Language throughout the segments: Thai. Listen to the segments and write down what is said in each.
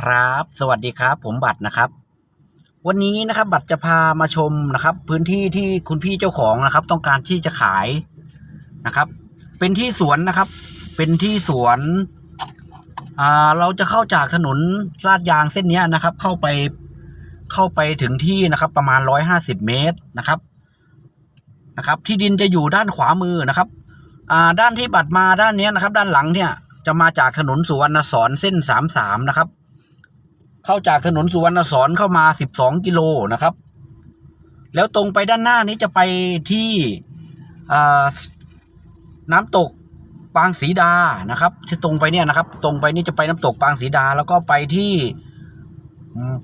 ครับ สวัสดีครับ ผมบัตรนะครับ วันนี้นะครับ บัตรจะพามาชมนะครับ พื้นที่ที่คุณพี่เจ้าของนะครับ ต้องการที่จะขายนะครับ เป็นที่สวนนะครับ เป็นที่สวนอ่าเราจะเข้าจากถนนลาดยางเส้นนี้นะครับ เข้าไปเข้าไปถึงที่นะครับ ประมาณร้อยห้าสิบเมตรนะครับนะครับ ที่ดินจะอยู่ด้านขวามือนะครับอ่าด้านที่บัตรมาด้านนี้นะครับ ด้านหลังเนี่ยจะมาจากถนนสุวรรณสอนเส้นสามสามนะครับ เข้าจากถนนสุวรรณสอนเข้ามาสิบสองกิโลนะครับ แล้วตรงไปด้านหน้านี้จะไปที่น้ำตกปางสีดานะครับที่ตรงไปเนี่ยนะครับ ตรงไปนี่จะไปน้ำตกปางสีดา แล้วก็ไปที่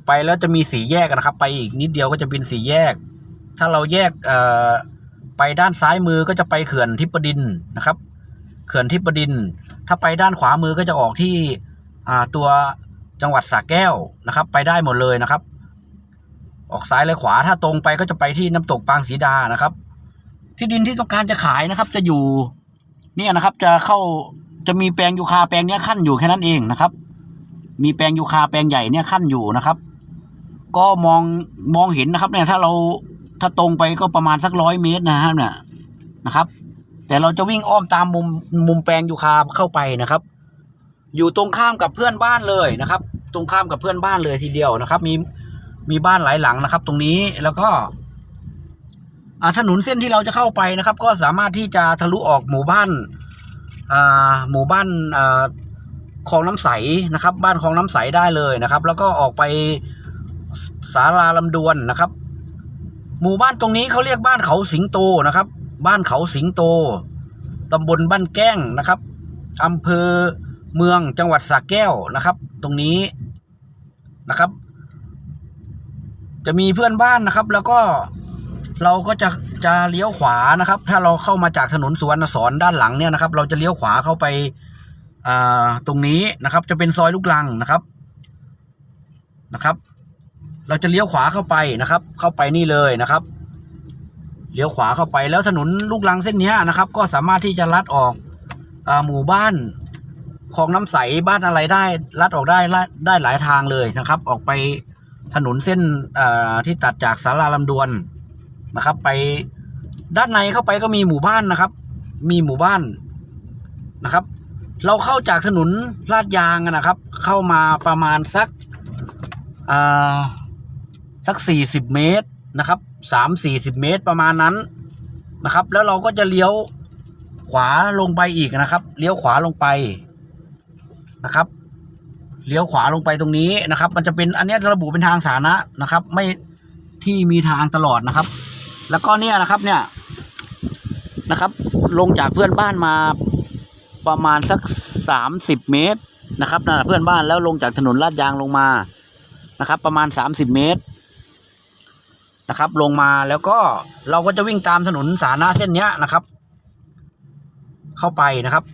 ไปแล้วจะมีสีแยกนะครับ ไปอีกนิดเดียวก็จะเป็นสีแยก ถ้าเราแยกไปด้านซ้ายมือก็จะไปเขื่อนทิพดินนะครับ เขื่อนทิพดิน ถ้าไปด้านขวามือก็จะออกที่ตัว จังหวัดสระแก้วนะครับ ไปได้หมดเลยนะครับ ออกซ้ายและขวาถ้าตรงไปก็จะไปที่น้ำตกปางสีดานะครับ ที่ดินที่ต้องการจะขายนะครับ จะอยู่เนี่ยนะครับ จะเข้าจะมีแปลงยูคาแปลงเนี้ยขั้นอยู่แค่นั้นเองนะครับ มีแปลงยูคาแปลงใหญ่เนี่ยขั้นอยู่นะครับ ก็มองมองเห็นนะครับ เนี่ยถ้าเราถ้าตรงไปก็ประมาณสักร้อยเมตรนะฮะเนี่ยนะครับ แต่เราจะวิ่งอ้อมตามมุมมุมแปลงยูคาเข้าไปนะครับ อยู่ตรงข้ามกับเพื่อนบ้านเลยนะครับ ตรงข้ามกับเพื่อนบ้านเลยทีเดียวนะครับ มีมีบ้านหลายหลังนะครับ ตรงนี้แล้วก็ถนนเส้นที่เราจะเข้าไปนะครับ ก็สามารถที่จะทะลุออกหมู่บ้านอ่าหมู่บ้านอ่าคลองน้ำใสนะครับ บ้านคลองน้ำใสได้เลยนะครับ แล้วก็ออกไปศาลาลำดวนนะครับ หมู่บ้านตรงนี้เขาเรียกบ้านเขาสิงโตนะครับ บ้านเขาสิงโตตำบลบ้านแก้งนะครับอำเภอ เมืองจังหวัดสระแก้วนะครับ ตรงนี้นะครับ จะมีเพื่อนบ้านนะครับ แล้วก็เราก็จะจะเลี้ยวขวานะครับ ถ้าเราเข้ามาจากถนนสุวรรณสอนด้านหลังเนี่ยนะครับ เราจะเลี้ยวขวาเข้าไปอ่าตรงนี้นะครับ จะเป็นซอยลูกลังนะครับนะครับ เราจะเลี้ยวขวาเข้าไปนะครับ เข้าไปนี่เลยนะครับเลี้ยวขวาเข้าไปแล้วถนนลูกลังเส้นนี้นะครับ ก็สามารถที่จะลัดออกอาหมู่บ้าน คลองน้ำใสบ้านอะไรได้ลัดออกได้ได้หลายทางเลยนะครับ ออกไปถนนเส้นที่ตัดจากสาราลำดวนนะครับ ไปด้านในเข้าไปก็มีหมู่บ้านนะครับ มีหมู่บ้านนะครับ เราเข้าจากถนนลาดยางนะครับ เข้ามาประมาณสักสักสี่สิบเมตรนะครับสามสี่สิบเมตรประมาณนั้นนะครับ แล้วเราก็จะเลี้ยวขวาลงไปอีกนะครับ เลี้ยวขวาลงไป นะครับเลี้ยวขวาลงไปตรงนี้นะครับ มันจะเป็นอันนี้ระบุเป็นทางสาธารณะนะครับ ไม่ที่มีทางตลอดนะครับ แล้วก็เนี่ยนะครับเนี่ยนะครับ ลงจากเพื่อนบ้านมาประมาณสักสามสิบเมตรนะครับนั่นนะเพื่อนบ้านแล้วลงจากถนนลาดยางลงมานะครับ ประมาณสามสิบเมตรนะครับ ลงมาแล้วก็เราก็จะวิ่งตามถนนสาธารณะเส้นนี้นะครับ เข้าไปนะครับ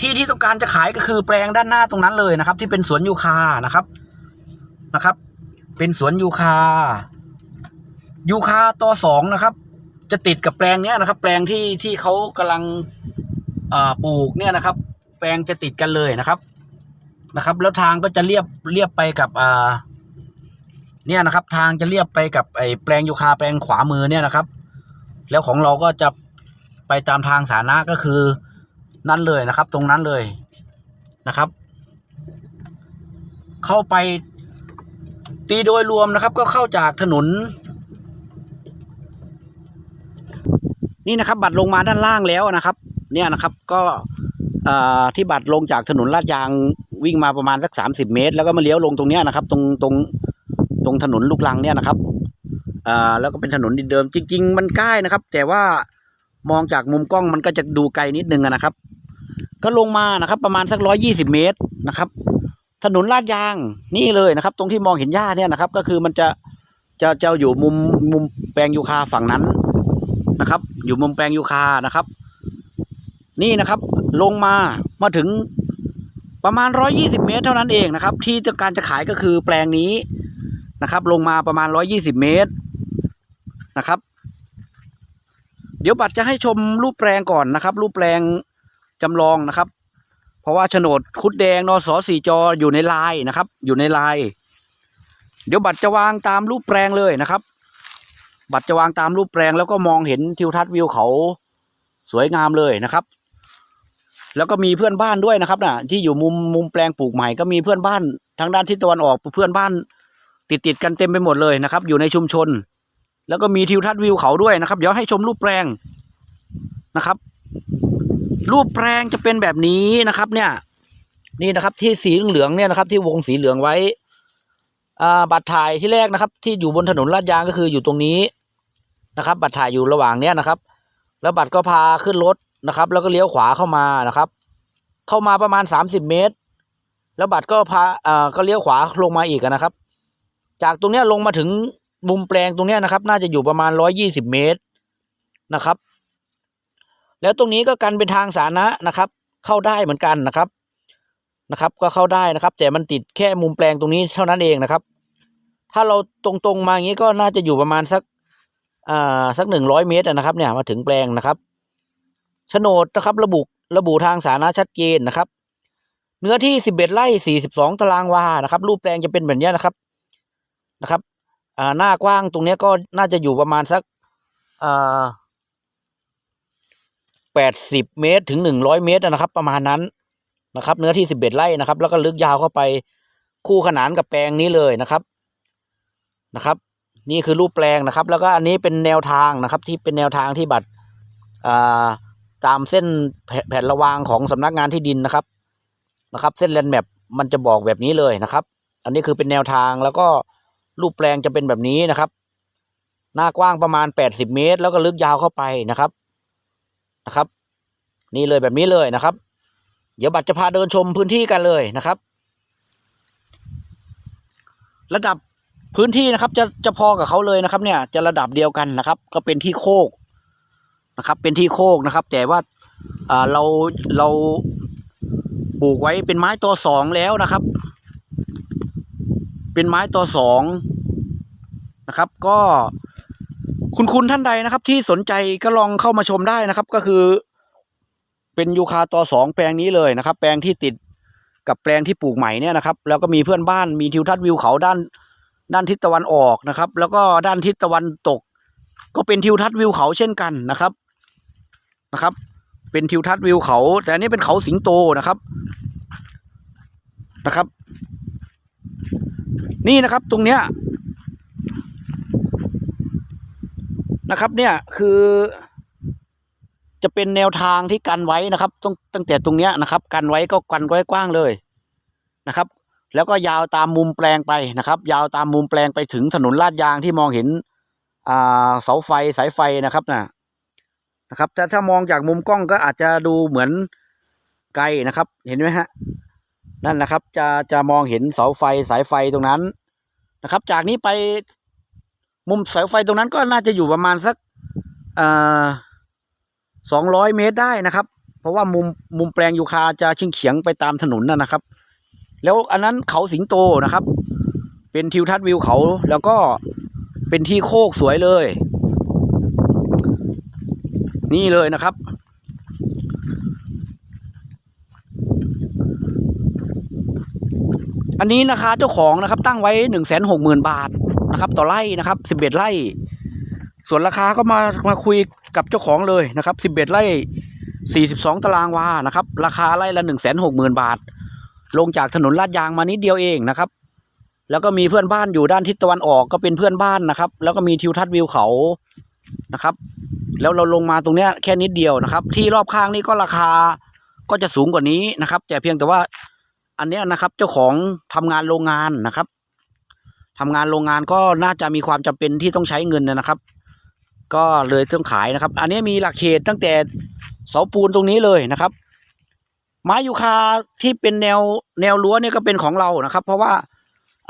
ที่ที่ต้องการจะขายก็คือแปลงด้านหน้าตรงนั้นเลยนะครับ ที่เป็นสวนยูคานะครับนะครับ เป็นสวนยูคายูคาตัวสองนะครับ จะติดกับแปลงเนี้ยนะครับ แปลงที่ที่เขากำลังปลูกเนี่ยนะครับ แปลงจะติดกันเลยนะครับนะครับ แล้วทางก็จะเรียบเรียบไปกับอ่าเนี่ยนะครับ ทางจะเรียบไปกับไอ้แปลงยูคาแปลงขวามือเนี่ยนะครับ แล้วของเราก็จะไปตามทางสาธารณะก็คือ นั่นเลยนะครับ ตรงนั้นเลยนะครับ เข้าไปตีโดยรวมนะครับ ก็เข้าจากถนน นี่นะครับ บัตรลงมาด้านล่างแล้วนะครับ เนี่ยนะครับก็ที่บัตรลงจากถนนลาดยางวิ่งมาประมาณสักสามสิบเมตร แล้วก็มาเลี้ยวลงตรงเนี้ยนะครับ ตรงตรงตรงถนนลูกลังเนี่ยนะครับอ่าแล้วก็เป็นถนนดินเดิมจริง ๆ มันใกล้นะครับ แต่ว่ามองจากมุมกล้องมันก็จะดูไกลนิดนึงนะครับ ก็ลงมานะครับ ประมาณสักร้อยี่สิบเมตรนะครับ ถนนลาดยางนี่เลยนะครับ ตรงที่มองเห็นหญ้าเนี่ยนะครับ ก็คือมันจะจะจะอยู่มุมมุมแปลงยูคาฝั่งนั้นนะครับ อยู่มุมแปลงยูคานะครับ นี่นะครับ ลงมามาถึงประมาณร้อยี่สิบเมตร เท่านั้นเองนะครับ ที่ต้องการจะขายก็คือแปลงนี้นะครับ ลงมาประมาณ 120 เมตรนะครับ เดี๋ยวบัตรจะให้ชมรูปแปลงก่อนนะครับ รูปแปลง จำลองนะครับ เพราะว่าโฉนดคุดแดงนสสี่จออยู่ในลายนะครับ อยู่ในลาย เดี๋ยวบัตรจะวางตามรูปแปลงเลยนะครับ บัตรจะวางตามรูปแปลงแล้วก็มองเห็นทิวทัศน์วิวเขาสวยงามเลยนะครับ แล้วก็มีเพื่อนบ้านด้วยนะครับน่ะ ที่อยู่มุมมุมแปลงปลูกใหม่ก็มีเพื่อนบ้านทางด้านทิศตะวันออกเพื่อนบ้านติดติดกันเต็มไปหมดเลยนะครับ อยู่ในชุมชน แล้วก็มีทิวทัศน์วิวเขาด้วยนะครับ เดี๋ยวให้ชมรูปแปลงนะครับ รูปแปลงจะเป็นแบบนี้นะครับเนี่ย นี่นะครับที่สีเหลืองเนี่ยนะครับ ที่วงสีเหลืองไว้อ่าบัตรถ่ายที่แรกนะครับ ที่อยู่บนถนนลาดยางก็คืออยู่ตรงนี้นะครับ บัตรถ่ายอยู่ระหว่างเนี้ยนะครับ แล้วบัตรก็พาขึ้นรถนะครับ แล้วก็เลี้ยวขวาเข้ามานะครับ เข้ามาประมาณสามสิบเมตร แล้วบัตรก็พาอ่าก็เลี้ยวขวาลงมาอีกนะครับ จากตรงเนี้ยลงมาถึงมุมแปลงตรงเนี้ยนะครับ น่าจะอยู่ประมาณร้อยี่สิบเมตรนะครับ แล้วตรงนี้ก็กันเป็นทางสาธารณะนะครับ เข้าได้เหมือนกันนะครับนะครับ ก็เข้าได้นะครับ แต่มันติดแค่มุมแปลงตรงนี้เท่านั้นเองนะครับ ถ้าเราตรงๆมาอย่างนี้ก็น่าจะอยู่ประมาณสักอ่าสักหนึ่งร้อยเมตรนะครับ เนี่ยมาถึงแปลงนะครับโฉนดนะครับ ระบุระบุทางสาธารณะชัดเจนนะครับ เนื้อที่สิบเอ็ดไร่สี่สิบสองตารางวานะครับ รูปแปลงจะเป็นแบบนี้นะครับนะครับอ่าหน้ากว้างตรงนี้ก็น่าจะอยู่ประมาณสักอ่า แปดสิบเมตรถึงหนึ่งร้อยเมตรนะครับ ประมาณนั้นนะครับ เนื้อที่สิบเอ็ดไร่นะครับ แล้วก็ลึกยาวเข้าไปคู่ขนานกับแปลงนี้เลยนะครับนะครับ นี่คือรูปแปลงนะครับ แล้วก็อันนี้เป็นแนวทางนะครับ ที่เป็นแนวทางที่บัตรตามเส้นแผ่นระวางของสำนักงานที่ดินนะครับนะครับ เส้นแลนแมปมันจะบอกแบบนี้เลยนะครับ อันนี้คือเป็นแนวทางแล้วก็รูปแปลงจะเป็นแบบนี้นะครับ หน้ากว้างประมาณแปดสิบเมตร แล้วก็ลึกยาวเข้าไปนะครับ นะครับ นี่เลยแบบนี้เลยนะครับ เดี๋ยวบัตรจะพาเดินชมพื้นที่กันเลยนะครับ ระดับพื้นที่นะครับ จะจะพอกับเขาเลยนะครับ เนี่ย จะระดับเดียวกันนะครับ ก็เป็นที่โคกนะครับ เป็นที่โคกนะครับ แต่ว่าอ่าเราเราปลูกไว้เป็นไม้ตัวสองแล้วนะครับ เป็นไม้ตัวสองนะครับ ก็ คุณคุณท่านใดนะครับ ที่สนใจก็ลองเข้ามาชมได้นะครับ ก็คือ เป็นยูคาตัวสองแปลงนี้เลยนะครับ แปลงที่ติดกับแปลงที่ปลูกใหม่เนี่ยนะครับ แล้วก็มีเพื่อนบ้านมีทิวทัศน์วิวเขาด้าน ด้านทิศตะวันออกนะครับ แล้วก็ด้านทิศตะวันตก ก็เป็นทิวทัศน์วิวเขาเช่นกันนะครับนะครับ เป็นทิวทัศน์วิวเขา แต่อันนี้เป็นเขาสิงโตนะครับนะครับ นี่นะครับตรงเนี้ย นะครับ เนี่ยคือจะเป็นแนวทางที่กันไว้นะครับต้องตั้งแต่ตรงเนี้ยนะครับ กันไว้ก็กันไว้กว้างเลยนะครับ แล้วก็ยาวตามมุมแปลงไปนะครับ ยาวตามมุมแปลงไปถึงถนนลาดยางที่มองเห็นอ่าเสาไฟสายไฟนะครับนะนะครับแต่ถ้ามองจากมุมกล้องก็อาจจะดูเหมือนไกลนะครับ เห็นไหมฮะนั่นนะครับ จะจะมองเห็นเสาไฟสายไฟตรงนั้นนะครับ จากนี้ไป มุมเสาไฟตรงนั้นก็น่าจะอยู่ประมาณสักสองร้อยเมตรได้นะครับ เพราะว่ามุมมุมแปลงยูคาจะชิงเฉียงไปตามถนนนะนะครับ แล้วอันนั้นเขาสิงโตนะครับ เป็นทิวทัศน์วิวเขาแล้วก็เป็นที่โคกสวยเลย นี่เลยนะครับอันนี้นะคะเจ้าของนะครับตั้งไว้หนึ่งแสนหกหมื่นบาท นะครับ ต่อไร่นะครับสิบเอ็ดไร่ ส่วนราคาก็มามาคุยกับเจ้าของเลยนะครับสิบเอ็ดไร่สี่สิบสองตารางวานะครับ ราคาไร่ละหนึ่งแสนหกหมื่นบาท ลงจากถนนลาดยางมานิดเดียวเองนะครับ แล้วก็มีเพื่อนบ้านอยู่ด้านทิศตะวันออกก็เป็นเพื่อนบ้านนะครับ แล้วก็มีทิวทัศน์วิวเขานะครับ แล้วเราลงมาตรงเนี้ยแค่นิดเดียวนะครับ ที่รอบข้างนี่ก็ราคาก็จะสูงกว่านี้นะครับ แต่เพียงแต่ว่าอันเนี้ยนะครับเจ้าของทำงานโรงงานนะครับ ทำงานโรงงานก็น่าจะมีความจำเป็นที่ต้องใช้เงินนะครับ ก็เลยต้องขายนะครับ อันนี้มีหลักเขตตั้งแต่เสาปูนตรงนี้เลยนะครับ ไม้ยูคาที่เป็นแนวแนวรั้วเนี่ยก็เป็นของเรานะครับ เพราะว่า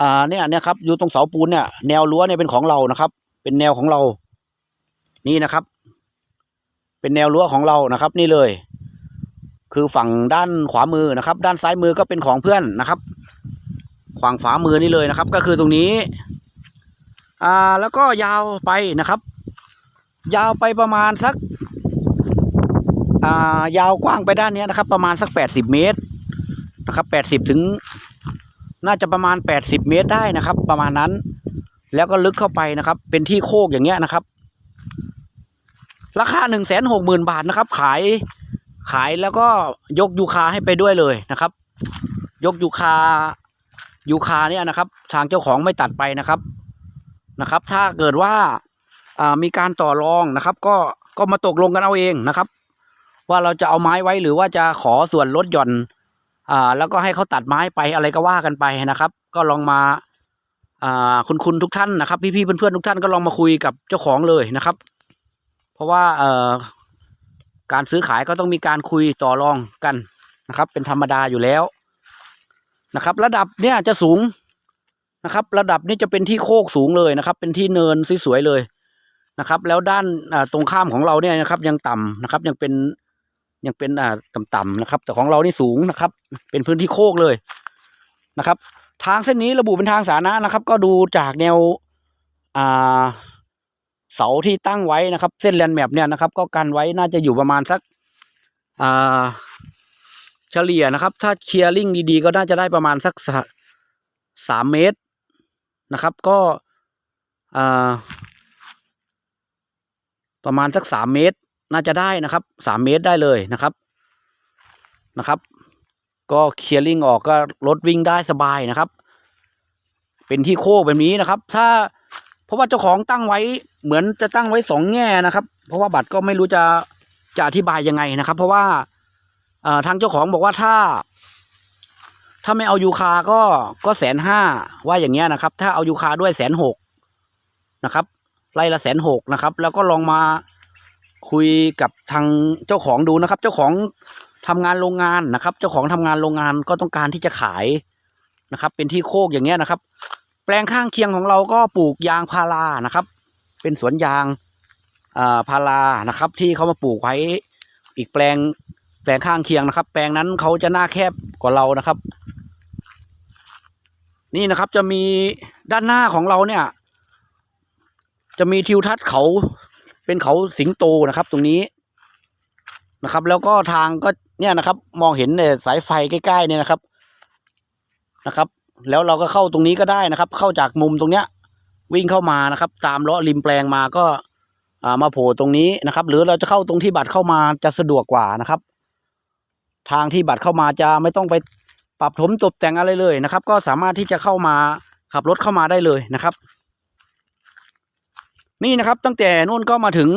อ่าเนี่ยเนี่ยครับอยู่ตรงเสาปูนเนี่ยแนวรั้วเนี่ยเป็นของเรานะครับ เป็นแนวของเรานี่นะครับ เป็นแนวรั้วของเรานะครับ นี่เลย คือฝั่งด้านขวามือนะครับ ด้านซ้ายมือก็เป็นของเพื่อนนะครับ ขวางฝามือนี่เลยนะครับ ก็คือตรงนี้อ่าแล้วก็ยาวไปนะครับ ยาวไปประมาณสักอ่ายาวกว้างไปด้านนี้นะครับ ประมาณสักแปดสิบเมตรนะครับแปดสิบถึงน่าจะประมาณแปดสิบเมตรได้นะครับ ประมาณนั้น แล้วก็ลึกเข้าไปนะครับ เป็นที่โคกอย่างเงี้ยนะครับ ราคาหนึ่งแสนหกหมื่นบาทนะครับ ขายขายแล้วก็ยกยูคาให้ไปด้วยเลยนะครับ ยกยูคา ยูคาเนี่ยนะครับ ทางเจ้าของไม่ตัดไปนะครับนะครับ ถ้าเกิดว่าามีการต่อรองนะครับ ก็ก็มาตกลงกันเอาเองนะครับ ว่าเราจะเอาไม้ไว้หรือว่าจะขอส่วนลดหย่อนอ่าแล้วก็ให้เขาตัดไม้ไปอะไรก็ว่ากันไปนะครับ ก็ลองมาอ่าคุณคุณทุกท่านนะครับ พี่ๆเพื่อนๆทุกท่านก็ลองมาคุยกับเจ้าของเลยนะครับ เพราะว่าเอ่อการซื้อขายก็ต้องมีการคุยต่อรองกันนะครับ เป็นธรรมดาอยู่แล้ว นะครับ ระดับเนี่ยจะสูงนะครับ ระดับนี้จะเป็นที่โคกสูงเลยนะครับ เป็นที่เนินสวยๆเลยนะครับ แล้วด้านตรงข้ามของเราเนี่ยนะครับ ยังต่ำนะครับ ยังเป็นยังเป็นอ่าต่ำๆนะครับ แต่ของเรานี่สูงนะครับ เป็นพื้นที่โคกเลยนะครับ ทางเส้นนี้ระบุเป็นทางสาธารณะนะครับ ก็ดูจากแนวอ่าเสาที่ตั้งไว้นะครับ เส้นแลนแมปเนี่ยนะครับ ก็กันไว้น่าจะอยู่ประมาณสักอ่า เฉลี่ยนะครับ ถ้าเคลียร์ลิงดีๆ ก็น่าจะได้ประมาณสักสามเมตรนะครับ ก็ประมาณสักสามเมตร น่าจะได้นะครับสามเมตรได้เลยนะครับนะครับ ก็เคลียร์ลิงออกก็รถวิ่งได้สบายนะครับ เป็นที่โค้งแบบนี้นะครับ ถ้าเพราะว่าเจ้าของตั้งไว้เหมือนจะตั้งไว้สองแง่นะครับ เพราะว่าบัตรก็ไม่รู้จะจะอธิบายยังไงนะครับ เพราะว่า ทางเจ้าของบอกว่าถ้า ถ้าไม่เอายูคาก็ก็แสนห้าว่าอย่างเงี้ยนะครับ ถ้าเอายูคาด้วยแสนหกนะครับไล่ละแสนหกนะครับ แล้วก็ลองมาคุยกับทางเจ้าของดูนะครับ เจ้าของทำงานโรงงานนะครับ เจ้าของทำงานโรงงานก็ต้องการที่จะขายนะครับ เป็นที่โคกอย่างเงี้ยนะครับ แปลงข้างเคียงของเราก็ปลูกยางพารานะครับ เป็นสวนยางอ่าพารานะครับ ที่เขามาปลูกไว้อีกแปลง แปลงข้างเคียงนะครับ แปลงนั้นเขาจะหน้าแคบกว่าเรานะครับ นี่นะครับจะมีด้านหน้าของเราเนี่ย จะมีทิวทัศน์เขาเป็นเขาสิงโตนะครับ ตรงนี้นะครับ แล้วก็ทางก็เนี่ยนะครับ มองเห็นเนี่ยสายไฟใกล้ ๆ เนี่ยนะครับนะครับ แล้วเราก็เข้าตรงนี้ก็ได้นะครับ เข้าจากมุมตรงเนี้ย วิ่งเข้ามานะครับ ตามเลาะริมแปลงมาก็อ่ามาโผล่ตรงนี้นะครับ หรือเราจะเข้าตรงที่บัตรเข้ามาจะสะดวกกว่านะครับ ทางที่บัตรเข้ามาจะไม่ต้องไปปรับถมตกแต่งอะไรเลยนะครับ ก็สามารถที่จะเข้ามาขับรถเข้ามาได้เลยนะครับ นี่นะครับตั้งแต่นู่นก็มาถึง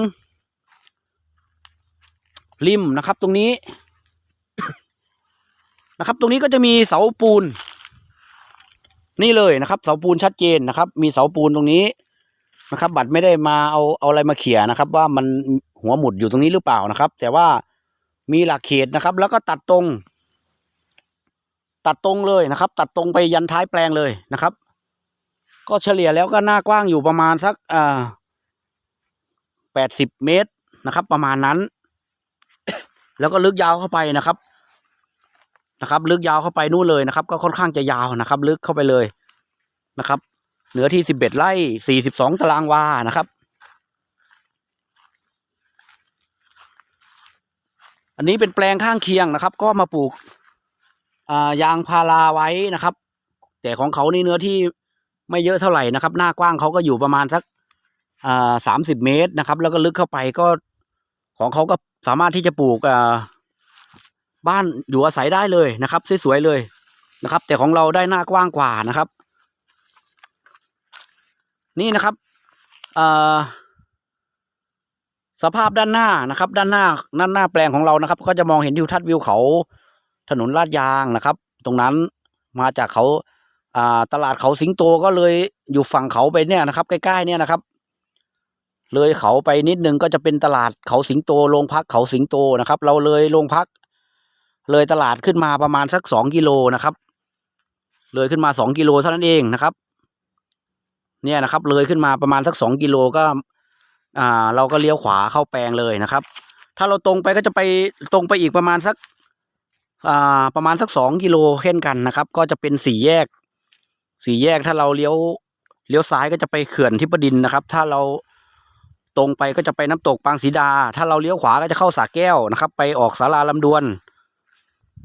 ริมนะครับ ตรงนี้นะครับ ตรงนี้ก็จะมีเสาปูน นี่เลยนะครับ เสาปูนชัดเจนนะครับ มีเสาปูนตรงนี้นะครับ บัตรไม่ได้มาเอาเอาอะไรมาเขี่ยนะครับ ว่ามันหัวหมุดอยู่ตรงนี้หรือเปล่านะครับ แต่ว่า มีหลักเขตนะครับ แล้วก็ตัดตรง ตัดตรงเลยนะครับ ตัดตรงไปยันท้ายแปลงเลยนะครับ ก็เฉลี่ยแล้วก็หน้ากว้างอยู่ประมาณสักอ่าแปดสิบเมตรนะครับ ประมาณนั้น แล้วก็ลึกยาวเข้าไปนะครับนะครับ ลึกยาวเข้าไปนู่นเลยนะครับ ก็ค่อนข้างจะยาวนะครับ ลึกเข้าไปเลยนะครับ เหนือที่สิบเอ็ดไร่สี่สิบสองตารางวานะครับ อันนี้เป็นแปลงข้างเคียงนะครับ ก็มาปลูกยางพาราไว้นะครับ แต่ของเขานี่เนื้อที่ไม่เยอะเท่าไหร่นะครับ หน้ากว้างเขาก็อยู่ประมาณสักสามสิบเมตรนะครับ แล้วก็ลึกเข้าไปก็ของเขาก็สามารถที่จะปลูกบ้านอยู่อาศัยได้เลยนะครับสวยๆเลยนะครับ แต่ของเราได้หน้ากว้างกว่านะครับ นี่นะครับอ่า สภาพด้านหน้านะครับ ด้านหน้าด้านหน้าแปลงของเรานะครับ ก็จะมองเห็นทิวทัศน์วิวเขาถนนลาดยางนะครับ ตรงนั้นมาจากเขาอ่าตลาดเขาสิงโตก็เลยอยู่ฝั่งเขาไปเนี่ยนะครับ ใกล้ๆเนี่ยนะครับ เลยเขาไปนิดนึงก็จะเป็นตลาดเขาสิงโตโรงพักเขาสิงโตนะครับ เราเลยโรงพัก เลยตลาดขึ้นมาประมาณสักสองกิโลนะครับ เลยขึ้นมาสองกิโลเท่านั้นเองนะครับ เนี่ยนะครับ เลยขึ้นมาประมาณสักสองกิโลก็ อ่าเราก็เลี้ยวขวาเข้าแปลงเลยนะครับ ถ้าเราตรงไปก็จะไปตรงไปอีกประมาณสักอ่าประมาณสักสองกิโลเช่นกันนะครับ ก็จะเป็นสี่แยกสี่แยกถ้าเราเลี้ยวเลี้ยวซ้ายก็จะไปเขื่อนทิพดินนะครับ ถ้าเราตรงไปก็จะไปน้ำตกปางสีดา ถ้าเราเลี้ยวขวาก็จะเข้าสาแก้วนะครับ ไปออกสาราลำดวน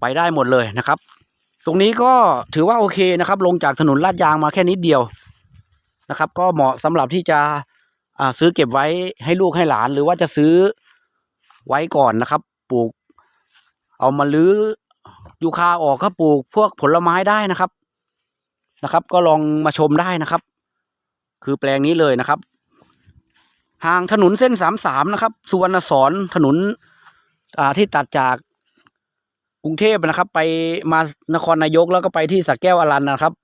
ไปได้หมดเลยนะครับ ตรงนี้ก็ถือว่าโอเคนะครับ ลงจากถนนลาดยางมาแค่นิดเดียวนะครับ ก็เหมาะสำหรับที่จะ ซื้อเก็บไว้ให้ลูกให้หลาน หรือว่าจะซื้อไว้ก่อนนะครับ ปลูก เอามาลื้อยูคาออกก็ปลูกพวกผลไม้ได้นะครับนะครับ ก็ลองมาชมได้นะครับ คือแปลงนี้เลยนะครับห่างถนนเส้นสามสามนะครับสุวรรณสอนถนนอ่าที่ตัดจากกรุงเทพนะครับ ไปมานครนายกแล้วก็ไปที่สักแก้วอรันนะครับ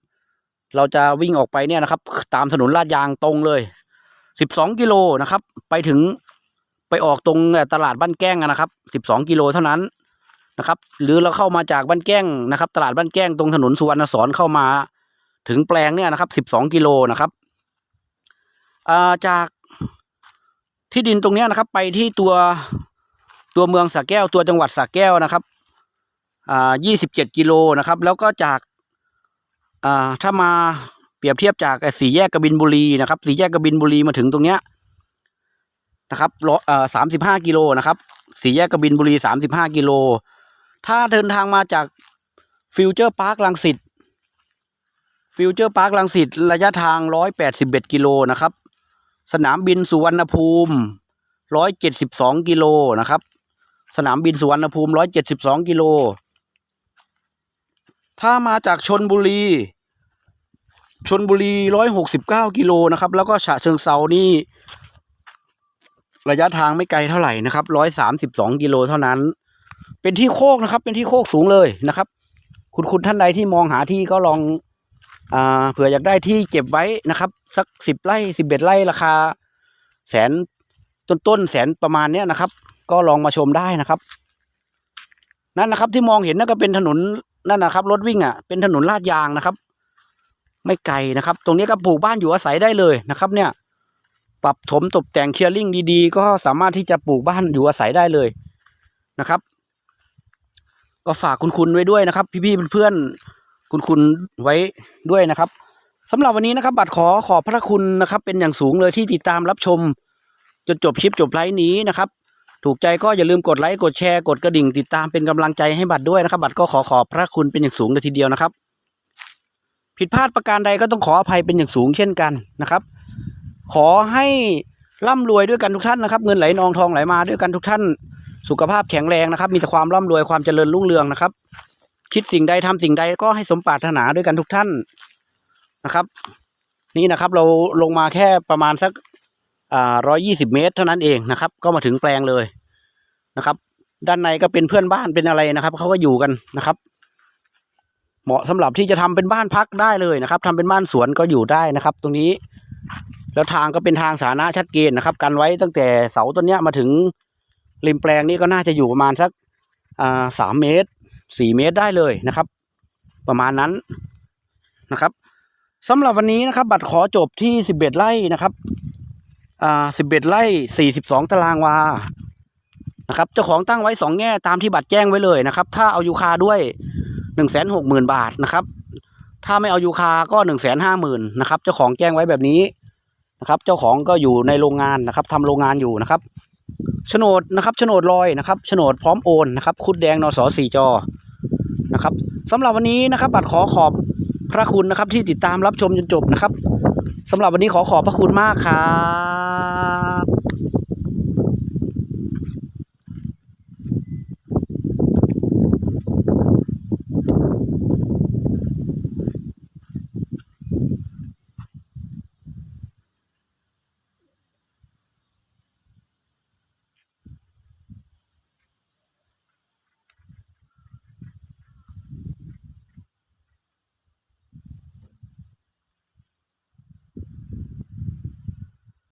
เราจะวิ่งออกไปเนี่ยนะครับ ตามถนนลาดยางตรงเลย สิบสองกิโลนะครับ ไปถึงไปออกตรงตลาดบ้านแก้งนะครับสิบสองกิโลเท่านั้นนะครับ หรือเราเข้ามาจากบ้านแก้งนะครับ ตลาดบ้านแก้งตรงถนนสุวรรณสอนเข้ามา ถึงแปลงเนี่ยนะครับสิบสองกิโลนะครับอ่าจากที่ดินตรงเนี้ยนะครับ ไปที่ตัวตัวเมืองสระแก้วตัวจังหวัดสระแก้วนะครับอ่ายี่สิบเจ็ดกิโลนะครับ แล้วก็จากอ่าถ้ามา เปรียบเทียบจากสี่แยกกบินบุรีนะครับสี่แยกกบินบุรีมาถึงตรงเนี้ยนะครับร้อยอ่าสามสิบห้ากิโลนะครับสี่แยกกบินบุรีสามสิบห้ากิโล ถ้าเดินทางมาจากฟิวเจอร์พาร์คลังสิตฟิวเจอร์พาร์คลังสิตระยะทางร้อยแปดสิบเอ็ดกิโลนะครับ สนามบินสุวรรณภูมิร้อยเจ็ดสิบสองกิโลนะครับ สนามบินสุวรรณภูมิร้อยเจ็ดสิบสองกิโล ถ้ามาจากชนบุรี ชนบุรีร้อยหกสิบเก้ากิโลนะครับ แล้วก็ฉะเชิงเซานี่ ระยะทางไม่ไกลเท่าไหร่นะครับร้อยสามสิบสองกิโลเท่านั้น เป็นที่โคกนะครับ เป็นที่โคกสูงเลยนะครับ คุณคุณท่านใดที่มองหาที่ก็ลองอ่าเผื่ออยากได้ที่เก็บไว้นะครับ สักสิบไร่สิบเอ็ดไร่ราคา แสนต้นต้นแสนประมาณเนี้ยนะครับ ก็ลองมาชมได้นะครับ นั่นนะครับที่มองเห็นนั่นก็เป็นถนนนั่นนะครับ รถวิ่งอะเป็นถนนลาดยางนะครับ ไม่ไกลนะครับ ตรงนี้ก็ปลูกบ้านอยู่อาศัยได้เลยนะครับ เนี่ย ปรับถมตกแต่งเคลียร์ลิงดีๆ ก็สามารถที่จะปลูกบ้านอยู่อาศัยได้เลยนะครับ ก็ฝากคุณคุณไว้ด้วยนะครับ พี่ๆเพื่อนๆคุณคุณไว้ด้วยนะครับสำหรับวันนี้นะครับ บัตรขอขอบพระคุณนะครับ เป็นอย่างสูงเลยที่ติดตามรับชมจนจบคลิปจบไลฟ์นี้นะครับ ถูกใจก็อย่าลืมกดไลค์กดแชร์กดกระดิ่ง ติดตามเป็นกำลังใจให้บัตรด้วยนะครับ บัตรก็ขอขอบพระคุณเป็นอย่างสูงเลยทีเดียวนะครับ ผิดพลาดประการใดก็ต้องขออภัยเป็นอย่างสูงเช่นกันนะครับ ขอให้ร่ำรวยด้วยกันทุกท่านนะครับ เงินไหลนองทองไหลมาด้วยกันทุกท่าน สุขภาพแข็งแรงนะครับ มีแต่ความร่ำรวยความเจริญรุ่งเรืองนะครับ คิดสิ่งใดทำสิ่งใดก็ให้สมปรารถนาด้วยกันทุกท่านนะครับ นี่นะครับเราลงมาแค่ประมาณสักอ่าร้อยยี่สิบเมตร เท่านั้นเองนะครับ ก็มาถึงแปลงเลยนะครับ ด้านในก็เป็นเพื่อนบ้านเป็นอะไรนะครับเขาก็อยู่กันนะครับ เหมาะสำหรับที่จะทำเป็นบ้านพักได้เลยนะครับทำเป็นบ้านสวนก็อยู่ได้นะครับ ตรงนี้ แล้วทางก็เป็นทางสาธารณะชัดเจนนะครับ กันไว้ตั้งแต่เสาต้นเนี้ยมาถึงริมแปลงนี้ก็น่าจะอยู่ประมาณสักอ่าสามเมตรสี่เมตรได้เลยนะครับ ประมาณนั้นนะครับสำหรับวันนี้นะครับ บัตรขอจบที่สิบเอ็ดไร่นะครับอ่าสิบเอ็ดไร่สี่สิบสองตารางวานะครับเจ้าของตั้งไว้สองแง่ตามที่บัตรแจ้งไว้เลยนะครับ ถ้าเอายูคาด้วย หนึ่งแสนหกหมื่นบาทนะครับ ถ้าไม่เอายูคาก็หนึ่งแสนห้าหมื่นนะครับ เจ้าของแจ้งไว้แบบนี้นะครับ เจ้าของก็อยู่ในโรงงานนะครับทำโรงงานอยู่นะครับโฉนดนะครับโฉนดลอยนะครับโฉนดพร้อมโอนนะครับ คุดแดงนสสี่จอนะครับสำหรับวันนี้นะครับ บัตรขอขอบพระคุณนะครับที่ติดตามรับชมจนจบนะครับสำหรับวันนี้ขอขอบพระคุณมากครับ